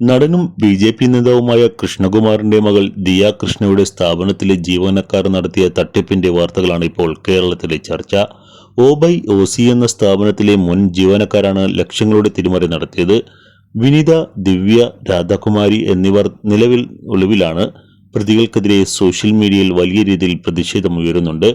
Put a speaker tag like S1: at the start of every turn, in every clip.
S1: നടനും B J P നേതാവുമായ കൃഷ്ണകുമാറിന്റെ മകൾ ദിയ കൃഷ്ണയുടെ സ്ഥാപനത്തിലെ ജീവനക്കാർ നടത്തിയ തട്ടിപ്പിന്റെ വാർത്തകളാണ് ഇപ്പോൾ കേരളത്തിലെ ചർച്ച. ഓബൈ ഒസി എന്ന സ്ഥാപനത്തിലെ മുൻ ജീവനക്കാരാണ് ലക്ഷങ്ങളുടെ തിരിമറി നടത്തിയത്. വിനിത ദിവ്യ രാധാകുമാരി എന്നിവർ നിലവിൽ ഒളിവിലാണ്. പ്രതികൾക്കെതിരെ സോഷ്യൽ മീഡിയയിൽ വലിയ രീതിയിൽ പ്രതിഷേധം ഉയരുന്നുണ്ട്.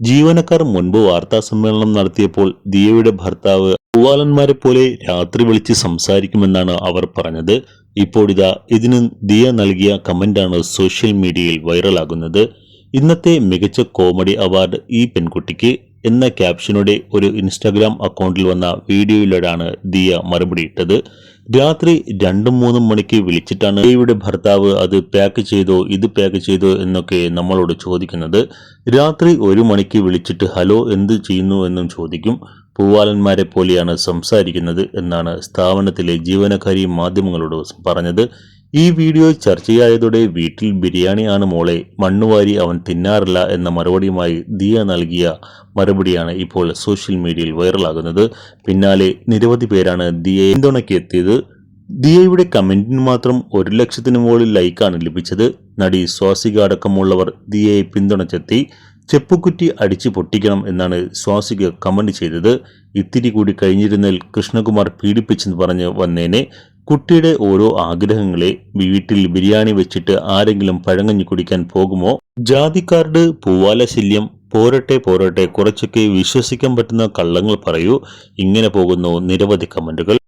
S1: ജീവനക്കാർ മുൻപ് വാർത്താ സമ്മേളനം നടത്തിയപ്പോൾ ദിയയുടെ ഭർത്താവ് പൂവാലന്മാരെ പോലെ രാത്രി വിളിച്ച് സംസാരിക്കുമെന്നാണ് അവർ പറഞ്ഞത്. ഇപ്പോഴിതാ ഇതിന് ദിയ നൽകിയ കമന്റാണ് സോഷ്യൽ മീഡിയയിൽ വൈറലാകുന്നത്. ഇന്നത്തെ മികച്ച കോമഡി അവാർഡ് ഈ പെൺകുട്ടിക്ക് എന്ന ക്യാപ്ഷനോടെ ഒരു ഇൻസ്റ്റാഗ്രാം അക്കൗണ്ടിൽ വന്ന വീഡിയോയിലൂടെയാണ് ദിയ മറുപടി ഇട്ടത്. രാത്രി രണ്ടും മൂന്നും മണിക്ക് വിളിച്ചിട്ടാണ് ദിയയുടെ ഭർത്താവ് അത് പാക്ക് ചെയ്തോ ഇത് പാക്ക് ചെയ്തോ എന്നൊക്കെ നമ്മളോട് ചോദിക്കുന്നത്. രാത്രി ഒരു മണിക്ക് വിളിച്ചിട്ട് ഹലോ എന്ത് ചെയ്യുന്നു? എന്നും ചോദിക്കും. പൂവാലന്മാരെ പോലെയാണ് സംസാരിക്കുന്നത് എന്നാണ് സ്ഥാപനത്തിലെ ജീവനക്കാരി മാധ്യമങ്ങളോട് പറഞ്ഞത്. ഈ വീഡിയോ ചർച്ചയായതോടെ വീട്ടിൽ ബിരിയാണിയാണ് മോളെ മണ്ണുവാരി അവൻ തിന്നാറില്ല എന്ന മറുപടിയുമായി ദിയ നൽകിയ മറുപടിയാണ് ഇപ്പോൾ സോഷ്യൽ മീഡിയയിൽ വൈറലാകുന്നത്. പിന്നാലെ നിരവധി പേരാണ് ദിയയെ പിന്തുണയ്ക്കെത്തിയത്. ദിയയുടെ കമന്റിന് മാത്രം ഒരു ലക്ഷത്തിന് മുകളിൽ ലൈക്കാണ് ലഭിച്ചത്. നടി സ്വാസിക അടക്കമുള്ളവർ ദിയയെ പിന്തുണച്ചെത്തി. ചെപ്പുകുറ്റി അടിച്ചു പൊട്ടിക്കണം എന്നാണ് സ്വാസിക കമന്റ് ചെയ്തത്. ഇത്തിരി കൂടി കഴിഞ്ഞിരുന്നാൽ കൃഷ്ണകുമാർ പീഡിപ്പിച്ചെന്ന് പറഞ്ഞ് വന്നേനെ. കുട്ടിയുടെ ഓരോ ആഗ്രഹങ്ങളെ വീട്ടിൽ ബിരിയാണി വെച്ചിട്ട് ആരെങ്കിലും പഴങ്ങഞ്ഞു കുടിക്കാൻ പോകുമോ? ജാതിക്കാരുടെ പൂവാല ശല്യം. പോരട്ടെ പോരട്ടെ കുറച്ചൊക്കെ വിശ്വസിക്കാൻ പറ്റുന്ന കള്ളങ്ങൾ പറയൂ. ഇങ്ങനെ പോകുന്നു നിരവധി കമന്റുകൾ.